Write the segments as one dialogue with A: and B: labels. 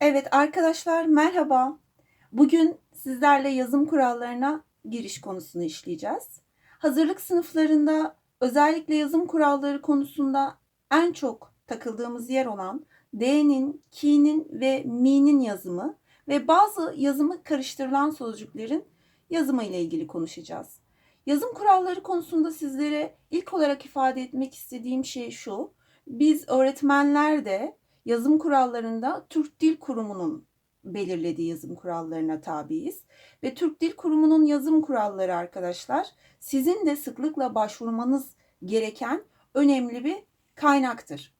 A: Evet arkadaşlar merhaba. Bugün sizlerle yazım kurallarına giriş konusunu işleyeceğiz. Hazırlık sınıflarında özellikle yazım kuralları konusunda en çok takıldığımız yer olan D'nin, ki'nin ve mi'nin yazımı ve bazı yazımı karıştırılan sözcüklerin yazımı ile ilgili konuşacağız. Yazım kuralları konusunda sizlere ilk olarak ifade etmek istediğim şey şu. Biz öğretmenler de yazım kurallarında Türk Dil Kurumu'nun belirlediği yazım kurallarına tabiiz. Ve Türk Dil Kurumu'nun yazım kuralları arkadaşlar sizin de sıklıkla başvurmanız gereken önemli bir kaynaktır.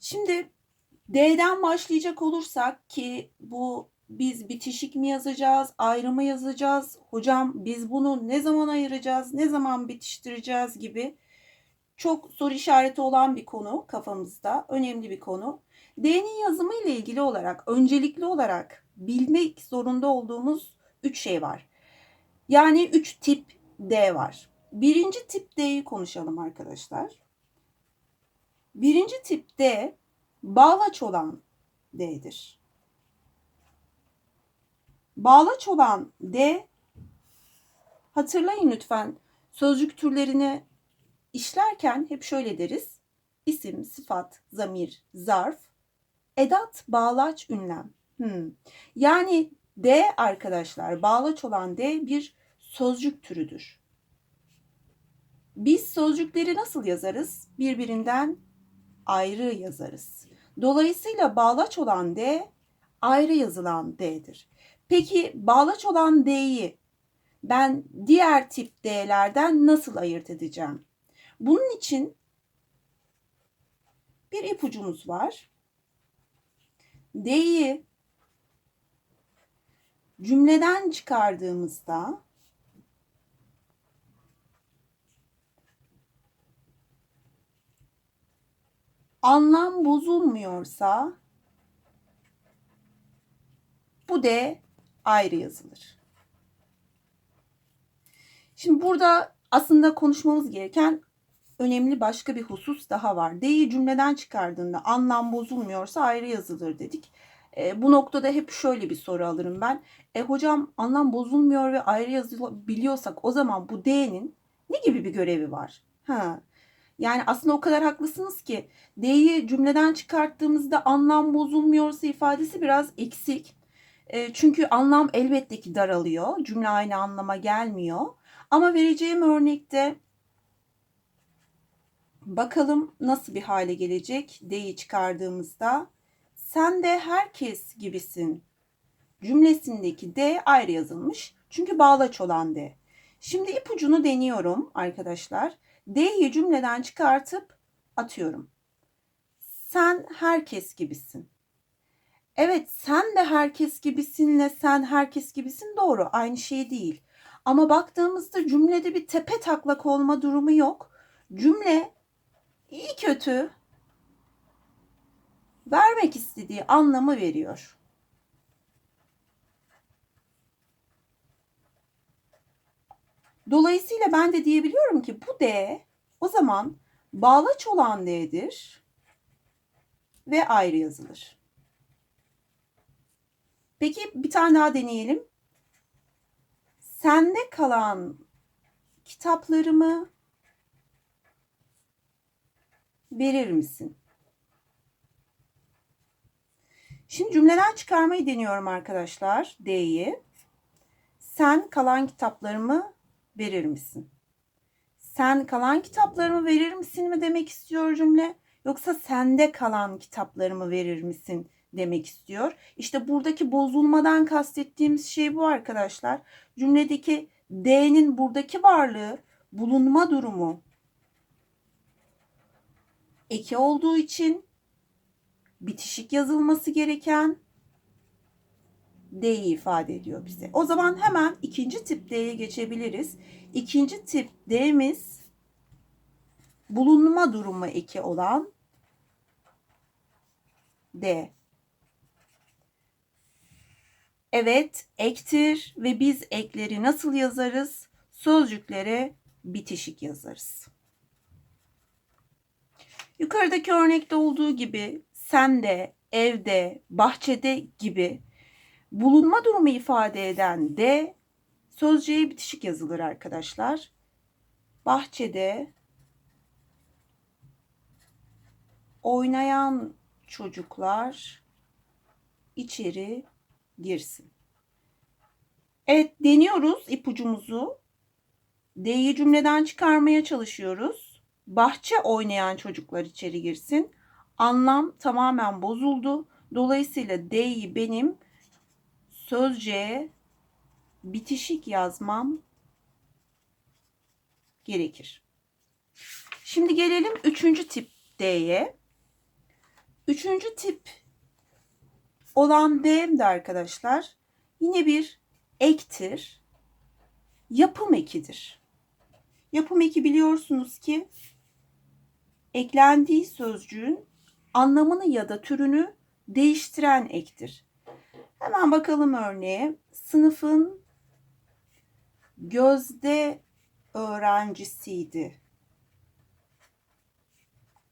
A: Şimdi D'den başlayacak olursak ki bu biz bitişik mi yazacağız, ayrımı yazacağız, hocam biz bunu ne zaman ayıracağız, ne zaman bitiştireceğiz gibi çok soru işareti olan bir konu kafamızda, önemli bir konu. D'nin yazımı ile ilgili olarak öncelikli olarak bilmek zorunda olduğumuz üç şey var. Yani üç tip D var. Birinci tip D'yi konuşalım arkadaşlar. Birinci tip D bağlaç olan D'dir. Bağlaç olan D hatırlayın lütfen sözcük türlerini işlerken hep şöyle deriz. İsim, sıfat, zamir, zarf, edat, bağlaç, ünlem. Hmm. Yani D arkadaşlar, bağlaç olan D bir sözcük türüdür. Biz sözcükleri nasıl yazarız? Birbirinden ayrı yazarız. Dolayısıyla bağlaç olan D ayrı yazılan D'dir. Peki bağlaç olan D'yi ben diğer tip D'lerden nasıl ayırt edeceğim? Bunun için bir ipucumuz var. D'yi cümleden çıkardığımızda anlam bozulmuyorsa bu D ayrı yazılır. Şimdi burada aslında konuşmamız gereken önemli başka bir husus daha var. D'yi cümleden çıkardığında anlam bozulmuyorsa ayrı yazılır dedik. E, bu noktada hep şöyle bir soru alırım ben. E hocam anlam bozulmuyor ve ayrı yazılabiliyorsak o zaman bu D'nin ne gibi bir görevi var? Ha. Yani aslında o kadar haklısınız ki D'yi cümleden çıkarttığımızda anlam bozulmuyorsa ifadesi biraz eksik. E, çünkü anlam elbette ki daralıyor. Cümle aynı anlama gelmiyor. Ama vereceğim örnekte bakalım nasıl bir hale gelecek D'yi çıkardığımızda. Sen de herkes gibisin cümlesindeki D ayrı yazılmış. Çünkü bağlaç olan D. Şimdi ipucunu deniyorum arkadaşlar. D'yi cümleden çıkartıp atıyorum. Sen herkes gibisin. Evet sen de herkes gibisinle sen herkes gibisin doğru aynı şey değil. Ama baktığımızda cümlede bir tepe taklak olma durumu yok. Cümle iyi kötü vermek istediği anlamı veriyor. Dolayısıyla ben de diyebiliyorum ki bu D o zaman bağlaç olan D'dir ve ayrı yazılır. Peki bir tane daha deneyelim. Sende kalan kitaplarımı verir misin? Şimdi cümleden çıkarmayı deniyorum arkadaşlar. D'yi. Sen kalan kitaplarımı verir misin? Sen kalan kitaplarımı verir misin mi demek istiyor cümle? Yoksa sende kalan kitaplarımı verir misin demek istiyor. İşte buradaki bozulmadan kastettiğimiz şey bu arkadaşlar. Cümledeki D'nin buradaki varlığı bulunma durumu eki olduğu için bitişik yazılması gereken D'yi ifade ediyor bize. O zaman hemen ikinci tip D'ye geçebiliriz. İkinci tip D'miz bulunma durumu eki olan D. Evet, ektir ve biz ekleri nasıl yazarız? Sözcüklere bitişik yazarız. Yukarıdaki örnekte olduğu gibi sen de, evde, bahçede gibi bulunma durumu ifade eden de sözcüğe bitişik yazılır arkadaşlar. Bahçede oynayan çocuklar içeri girsin. Evet deniyoruz ipucumuzu. D'yi cümleden çıkarmaya çalışıyoruz. Bahçe oynayan çocuklar içeri girsin. Anlam tamamen bozuldu. Dolayısıyla D'yi benim sözcüğe bitişik yazmam gerekir. Şimdi gelelim üçüncü tip D'ye. Üçüncü tip olan D'm de arkadaşlar yine bir ektir. Yapım ekidir. Yapım eki biliyorsunuz ki eklendiği sözcüğün anlamını ya da türünü değiştiren ektir. Hemen bakalım örneğe. Sınıfın gözde öğrencisiydi.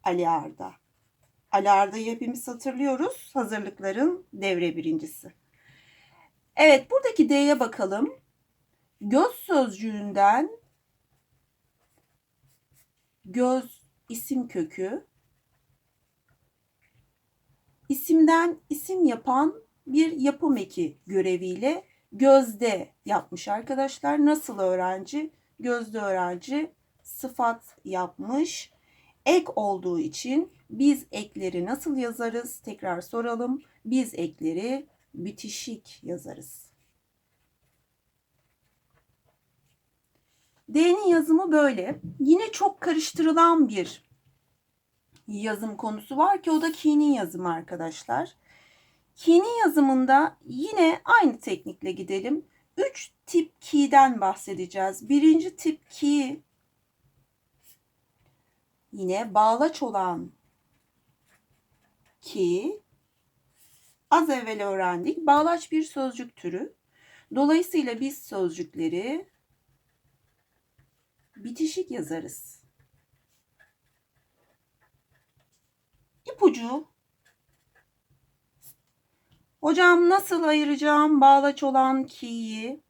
A: Ali Arda. Ali Arda'yı hepimiz hatırlıyoruz. Hazırlıkların devre birincisi. Evet buradaki D'ye bakalım. Göz sözcüğünden göz isim kökü isimden isim yapan bir yapım eki göreviyle gözde yapmış arkadaşlar. Nasıl öğrenci? Gözde öğrenci sıfat yapmış. Ek olduğu için biz ekleri nasıl yazarız? Tekrar soralım. Biz ekleri bitişik yazarız. D'nin yazımı böyle. Yine çok karıştırılan bir yazım konusu var ki o da Key'nin yazımı arkadaşlar. Key'nin yazımında yine aynı teknikle gidelim. Üç tip key'den bahsedeceğiz. Birinci tip key yine bağlaç olan key az evvel öğrendik. Bağlaç bir sözcük türü. Dolayısıyla biz sözcükleri bitişik yazarız. İpucu. Hocam nasıl ayıracağım bağlaç olan ki'yi?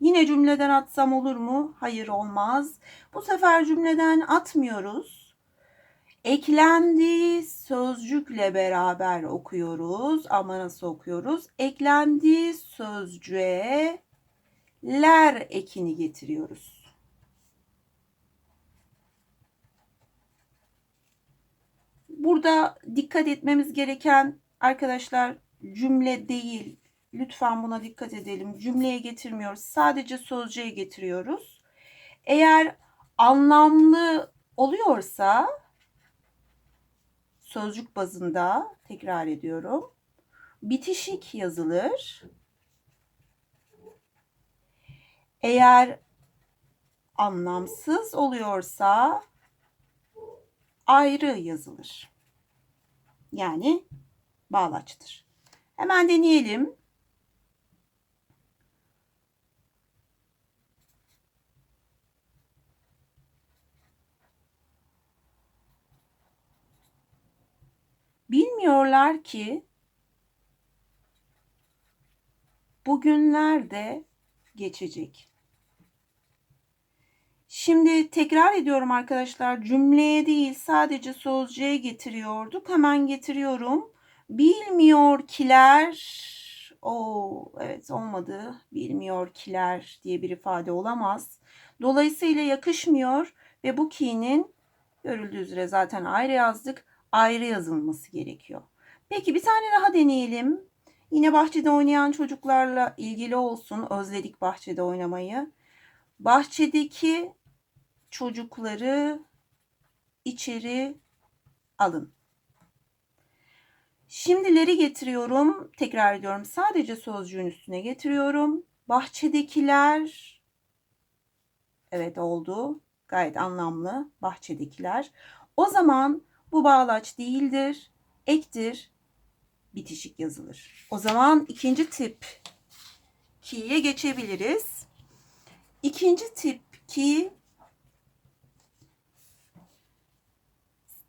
A: Yine cümleden atsam olur mu? Hayır olmaz. Bu sefer cümleden atmıyoruz. Eklendiği sözcükle beraber okuyoruz. Ama nasıl okuyoruz? Eklendiği sözcüğe ler ekini getiriyoruz. Burada dikkat etmemiz gereken arkadaşlar cümle değil. Lütfen buna dikkat edelim. Cümleye getirmiyoruz. Sadece sözcüğe getiriyoruz. Eğer anlamlı oluyorsa sözcük bazında tekrar ediyorum. Bitişik yazılır. Eğer anlamsız oluyorsa ayrı yazılır. Yani bağlaçtır. Hemen deneyelim. Bilmiyorlar ki bugünler de geçecek. Şimdi tekrar ediyorum arkadaşlar. Cümleye değil sadece sözcüğe getiriyorduk. Hemen getiriyorum. Bilmiyor kiler. O evet olmadı. Bilmiyor kiler diye bir ifade olamaz. Dolayısıyla yakışmıyor ve bu ki'nin görüldüğü üzere zaten ayrı yazdık. Ayrı yazılması gerekiyor. Peki bir tane daha deneyelim. Yine bahçede oynayan çocuklarla ilgili olsun. Özledik bahçede oynamayı. Bahçedeki çocukları içeri alın. Şimdileri getiriyorum. Tekrar ediyorum. Sadece sözcüğün üstüne getiriyorum. Bahçedekiler Evet oldu. Gayet anlamlı. Bahçedekiler. O zaman bu bağlaç değildir. Ektir. Bitişik yazılır. O zaman ikinci tip ki'ye geçebiliriz. İkinci tip ki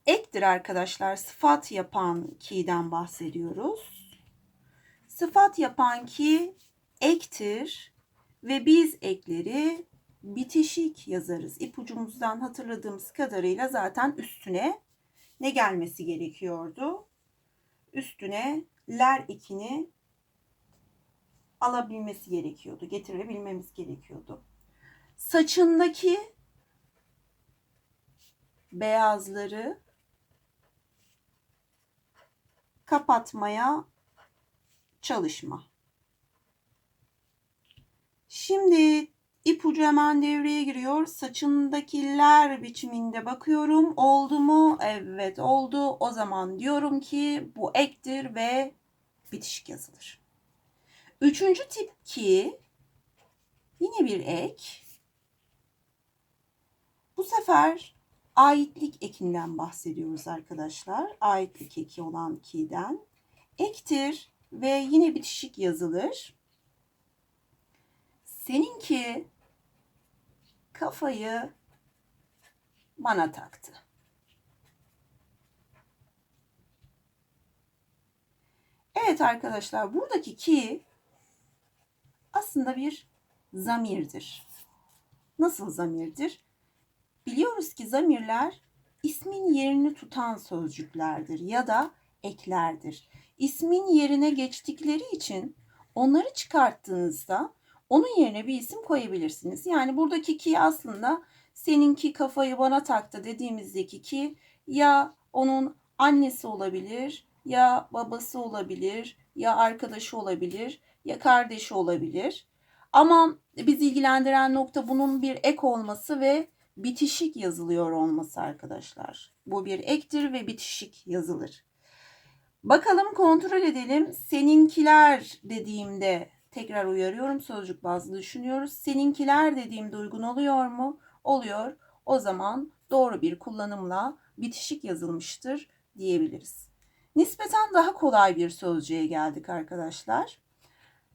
A: ektir arkadaşlar. Sıfat yapan ki'den bahsediyoruz. Sıfat yapan ki ektir ve biz ekleri bitişik yazarız. İpucumuzdan hatırladığımız kadarıyla zaten üstüne ne gelmesi gerekiyordu? Üstüne ler ikini alabilmesi gerekiyordu. Getirebilmemiz gerekiyordu. Saçındaki beyazları kapatmaya çalışma. Şimdi ipucu hemen devreye giriyor. Saçındakiler biçiminde bakıyorum. Oldu mu? Evet oldu. O zaman diyorum ki bu ektir ve bitişik yazılır. Üçüncü tip ki yine bir ek. Bu sefer aitlik ekinden bahsediyoruz arkadaşlar. Aitlik eki olan ki'den. Ektir ve yine bitişik yazılır. Seninki kafayı bana taktı. Evet arkadaşlar buradaki ki aslında bir zamirdir. Nasıl zamirdir? Biliyoruz ki zamirler ismin yerini tutan sözcüklerdir ya da eklerdir. İsmin yerine geçtikleri için onları çıkarttığınızda onun yerine bir isim koyabilirsiniz. Yani buradaki ki aslında seninki kafayı bana taktı dediğimizdeki ki ya onun annesi olabilir, ya babası olabilir, ya arkadaşı olabilir, ya kardeşi olabilir. Ama biz ilgilendiren nokta bunun bir ek olması ve bitişik yazılıyor olması arkadaşlar. Bu bir ektir ve bitişik yazılır. Bakalım kontrol edelim. Seninkiler dediğimde tekrar uyarıyorum sözcük bazlı düşünüyoruz. Seninkiler dediğimde uygun oluyor mu? Oluyor. O zaman doğru bir kullanımla bitişik yazılmıştır diyebiliriz. Nispeten daha kolay bir sözcüğe geldik arkadaşlar.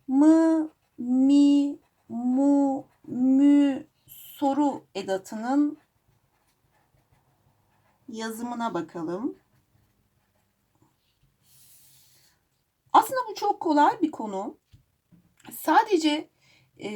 A: Mı, mi, mu, mü soru edatının yazımına bakalım. Aslında bu çok kolay bir konu. Sadece e,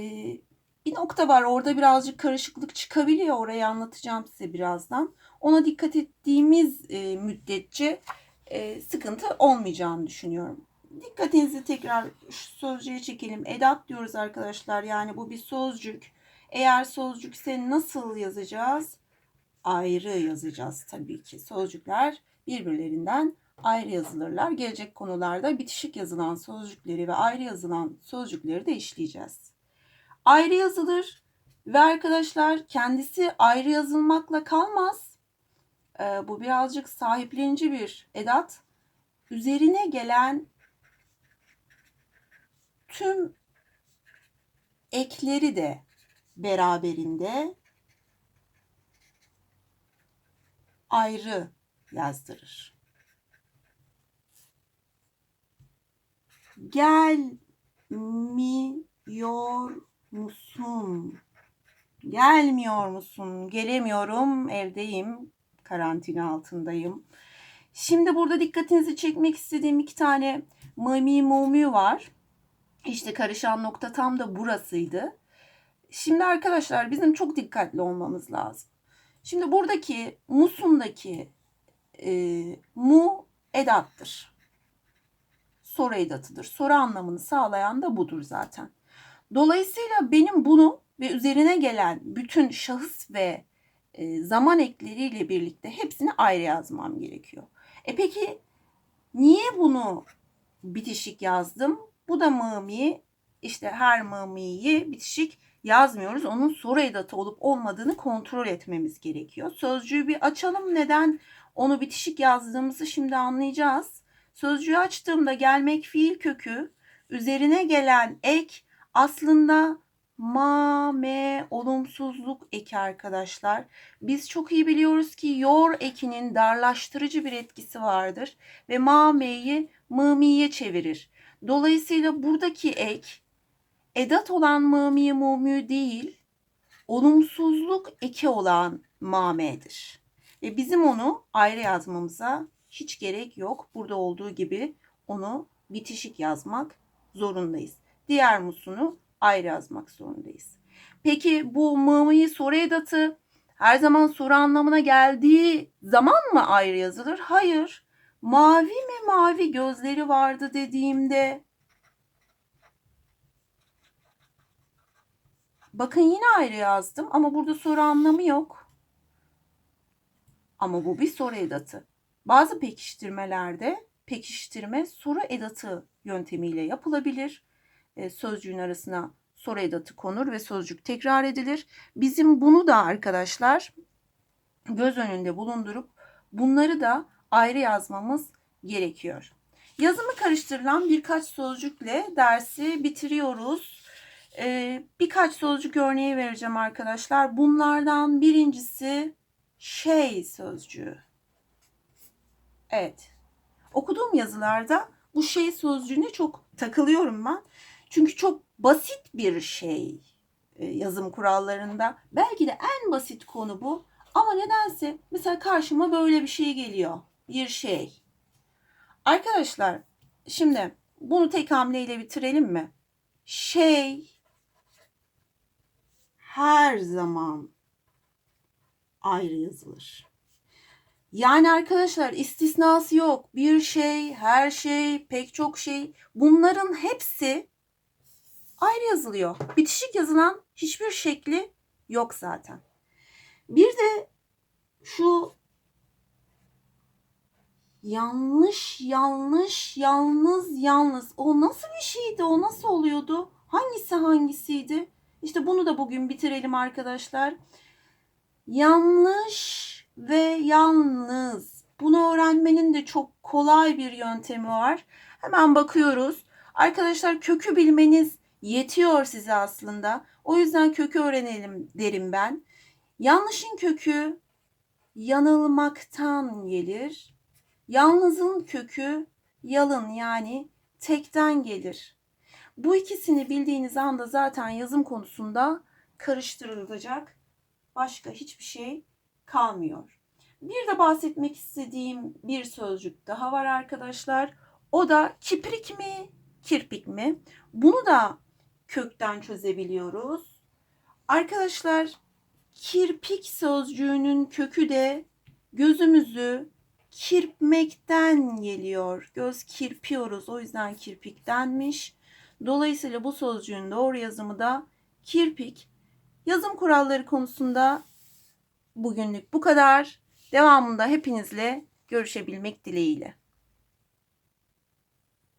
A: bir nokta var. Orada birazcık karışıklık çıkabiliyor. Orayı anlatacağım size birazdan. Ona dikkat ettiğimiz e, müddetçe e, sıkıntı olmayacağını düşünüyorum. Dikkatinizi tekrar şu sözcüğe çekelim. Edat diyoruz arkadaşlar. Yani bu bir sözcük. Eğer sözcükse nasıl yazacağız? Ayrı yazacağız tabii ki. Sözcükler birbirlerinden ayrı yazılırlar. Gelecek konularda bitişik yazılan sözcükleri ve ayrı yazılan sözcükleri de işleyeceğiz. Ayrı yazılır ve arkadaşlar kendisi ayrı yazılmakla kalmaz. Ee, bu birazcık sahiplenici bir edat. Üzerine gelen tüm ekleri de beraberinde ayrı yazdırır. Gelmiyor musun? Gelmiyor musun? Gelemiyorum, evdeyim, karantina altındayım. Şimdi burada dikkatinizi çekmek istediğim iki tane mami mumü var. İşte karışan nokta tam da burasıydı. Şimdi arkadaşlar bizim çok dikkatli olmamız lazım. Şimdi buradaki musundaki e, mu edattır. Soru edatıdır. Soru anlamını sağlayan da budur zaten. Dolayısıyla benim bunu ve üzerine gelen bütün şahıs ve e, zaman ekleriyle birlikte hepsini ayrı yazmam gerekiyor. E peki niye bunu bitişik yazdım? Bu da mımi. İşte her mımiyi bitişik yazmıyoruz. Onun soru edatı olup olmadığını kontrol etmemiz gerekiyor. Sözcüğü bir açalım. Neden onu bitişik yazdığımızı şimdi anlayacağız. Sözcüğü açtığımda gelmek fiil kökü, üzerine gelen ek aslında ma, me, olumsuzluk eki arkadaşlar. Biz çok iyi biliyoruz ki yor ekinin darlaştırıcı bir etkisi vardır ve ma, me'yi mımiye çevirir. Dolayısıyla buradaki ek edat olan mımi mumü değil, olumsuzluk eki olan mamedir. Ve bizim onu ayrı yazmamıza hiç gerek yok. Burada olduğu gibi onu bitişik yazmak zorundayız. Diğer musunu ayrı yazmak zorundayız. Peki bu mı'yı soru edatı her zaman soru anlamına geldiği zaman mı ayrı yazılır? Hayır. Mavi mi mavi gözleri vardı dediğimde Bakın yine ayrı yazdım ama burada soru anlamı yok. Ama bu bir soru edatı. Bazı pekiştirmelerde pekiştirme soru edatı yöntemiyle yapılabilir. E, sözcüğün arasına soru edatı konur ve sözcük tekrar edilir. Bizim bunu da arkadaşlar göz önünde bulundurup bunları da ayrı yazmamız gerekiyor. Yazımı karıştırılan birkaç sözcükle dersi bitiriyoruz. Ee, birkaç sözcük örneği vereceğim arkadaşlar. Bunlardan birincisi şey sözcüğü. Evet. Okuduğum yazılarda bu şey sözcüğüne çok takılıyorum ben. Çünkü çok basit bir şey e, yazım kurallarında. Belki de en basit konu bu. Ama nedense mesela karşıma böyle bir şey geliyor. Bir şey. Arkadaşlar şimdi bunu tek hamleyle bitirelim mi? Şey her zaman ayrı yazılır. Yani arkadaşlar istisnası yok. Bir şey, her şey, pek çok şey bunların hepsi ayrı yazılıyor. Bitişik yazılan hiçbir şekli yok zaten. Bir de şu yanlış, yanlış, yalnız, yalnız. O nasıl bir şeydi? O nasıl oluyordu? Hangisi hangisiydi? İşte bunu da bugün bitirelim arkadaşlar. Yanlış ve yalnız. Bunu öğrenmenin de çok kolay bir yöntemi var. Hemen bakıyoruz. Arkadaşlar kökü bilmeniz yetiyor size aslında. O yüzden kökü öğrenelim derim ben. Yanlışın kökü yanılmaktan gelir. Yalnızın kökü yalın yani tekten gelir. Bu ikisini bildiğiniz anda zaten yazım konusunda karıştırılacak başka hiçbir şey kalmıyor. Bir de bahsetmek istediğim bir sözcük daha var arkadaşlar. O da kiprik mi, kirpik mi? Bunu da kökten çözebiliyoruz. Arkadaşlar kirpik sözcüğünün kökü de gözümüzü kirpmekten geliyor. Göz kirpiyoruz o yüzden kirpiktenmiş. Dolayısıyla bu sözcüğün doğru yazımı da kirpik. Yazım kuralları konusunda bugünlük bu kadar. Devamında hepinizle görüşebilmek dileğiyle.